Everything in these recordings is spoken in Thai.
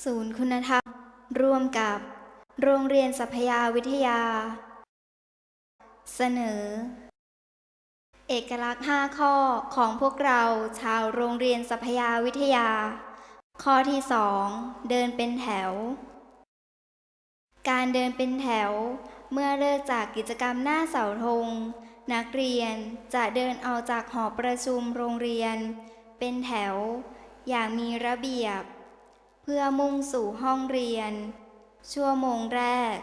ศูนย์คุณธรรม ร่วมกับ โรงเรียนสัพยาวิทยา เสนอ เอกลักษณ์ 5 ข้อของพวกเราชาวโรงเรียนสัพยาวิทยา ข้อที่ 2 เดินเป็นแถว การเดินเป็นแถว เมื่อเลิกจากกิจกรรมหน้าเสาธงนักเรียนจะเดินออกจากหอประชุมโรงเรียน เป็นแถว อย่างมีระเบียบ เพื่อมุ่งสู่ห้องเรียน ชั่วโมงแรก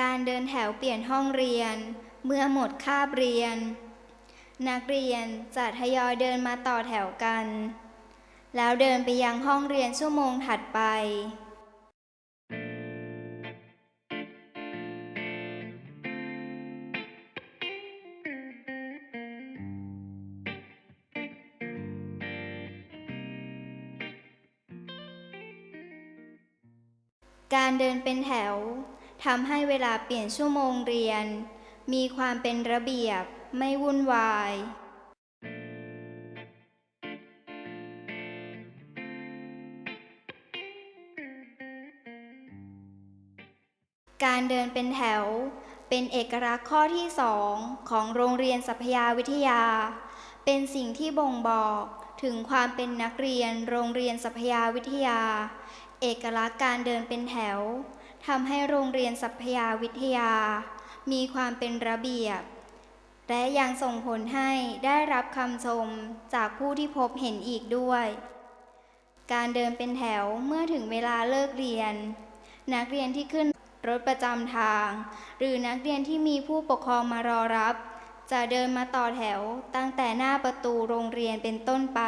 การเดินแถวเปลี่ยนห้องเรียน เมื่อหมดคาบเรียน นักเรียนจะทยอยเดินมาต่อแถวกัน แล้วเดินไปยังห้องเรียนชั่วโมงถัดไปการเดินเป็นแถว ทำให้เวลาเปลี่ยนชั่วโมงเรียน มีความเป็นระเบียบไม่วุ่นวาย การเดินเป็นแถว เป็นเอกลักษณ์ข้อที่สองของโรงเรียนสัพยาวิทยา เป็นสิ่งที่บ่งบอกถึงความเป็นนักเรียนโรงเรียนสัพยาวิทยา เอกลักษณ์การเดินเป็นแถว ทำให้โรงเรียนสัพยาวิทยา มีความเป็นระเบียบ และยังส่งผลให้ได้รับคำชมจากผู้ที่พบเห็นอีกด้วย การเดินเป็นแถวเมื่อถึงเวลาเลิกเรียน นักเรียนที่ขึ้นรถประจำทาง หรือนักเรียนที่มีผู้ปกครองมารอรับ จะเดินมาต่อแถวตั้งแต่หน้าประตูโรงเรียนเป็นต้นไป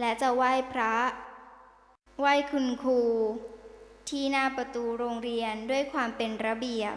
และจะไหว้พระ ไหว้คุณครู ที่หน้าประตูโรงเรียนด้วยความเป็นระเบียบ